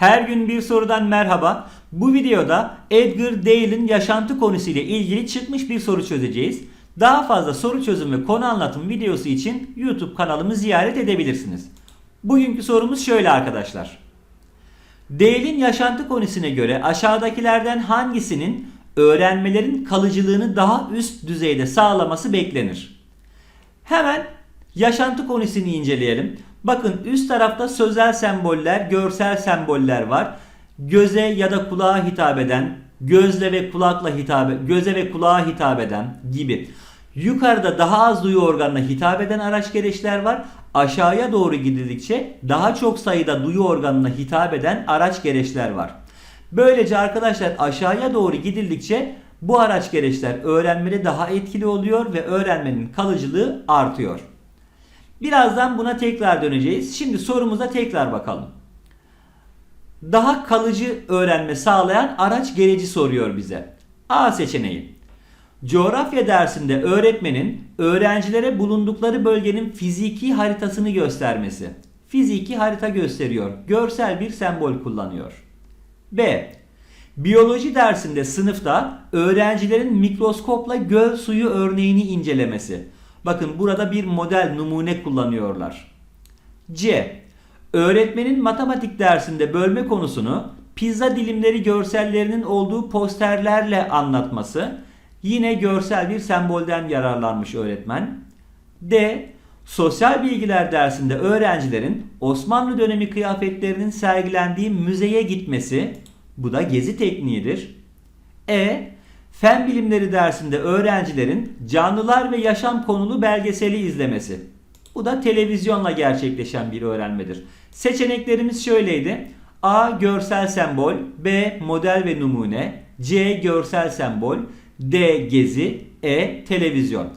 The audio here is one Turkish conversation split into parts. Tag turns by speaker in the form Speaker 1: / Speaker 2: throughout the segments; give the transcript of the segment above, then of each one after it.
Speaker 1: Her gün bir sorudan merhaba. Bu videoda Edgar Dale'in yaşantı konusuyla ilgili çıkmış bir soru çözeceğiz. Daha fazla soru çözüm ve konu anlatım videosu için YouTube kanalımı ziyaret edebilirsiniz. Bugünkü sorumuz şöyle arkadaşlar. Dale'in yaşantı konusuna göre aşağıdakilerden hangisinin öğrenmelerin kalıcılığını daha üst düzeyde sağlaması beklenir? Hemen yaşantı konusunu inceleyelim. Bakın üst tarafta sözel semboller, görsel semboller var. Göze ya da kulağa hitap eden, gözle ve kulakla hitap göze ve kulağa hitap eden gibi. Yukarıda daha az duyu organına hitap eden araç gereçler var. Aşağıya doğru gidildikçe daha çok sayıda duyu organına hitap eden araç gereçler var. Böylece arkadaşlar aşağıya doğru gidildikçe bu araç gereçler öğrenmede daha etkili oluyor ve öğrenmenin kalıcılığı artıyor. Birazdan buna tekrar döneceğiz. Şimdi sorumuza tekrar bakalım. Daha kalıcı öğrenme sağlayan araç gereci soruyor bize. A seçeneği. Coğrafya dersinde öğretmenin öğrencilere bulundukları bölgenin fiziki haritasını göstermesi. Fiziki harita gösteriyor. Görsel bir sembol kullanıyor. B. Biyoloji dersinde sınıfta öğrencilerin mikroskopla göl suyu örneğini incelemesi. Bakın burada bir model numune kullanıyorlar. C. Öğretmenin matematik dersinde bölme konusunu pizza dilimleri görsellerinin olduğu posterlerle anlatması. Yine görsel bir sembolden yararlanmış öğretmen. D. Sosyal bilgiler dersinde öğrencilerin Osmanlı dönemi kıyafetlerinin sergilendiği müzeye gitmesi. Bu da gezi tekniğidir. E. Fen bilimleri dersinde öğrencilerin canlılar ve yaşam konulu belgeseli izlemesi. Bu da televizyonla gerçekleşen bir öğrenmedir. Seçeneklerimiz şöyleydi. A. Görsel sembol B. Model ve numune C. Görsel sembol D. Gezi E. Televizyon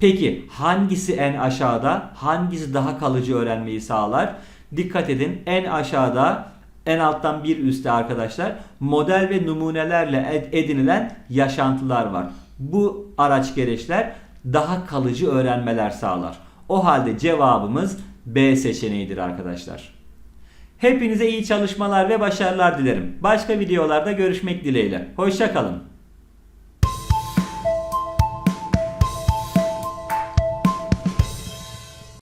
Speaker 1: Peki hangisi en aşağıda? Hangisi daha kalıcı öğrenmeyi sağlar? Dikkat edin en aşağıda en alttan bir üstte arkadaşlar model ve numunelerle edinilen yaşantılar var. Bu araç gereçler daha kalıcı öğrenmeler sağlar. O halde cevabımız B seçeneğidir arkadaşlar. Hepinize iyi çalışmalar ve başarılar dilerim. Başka videolarda görüşmek dileğiyle. Hoşçakalın.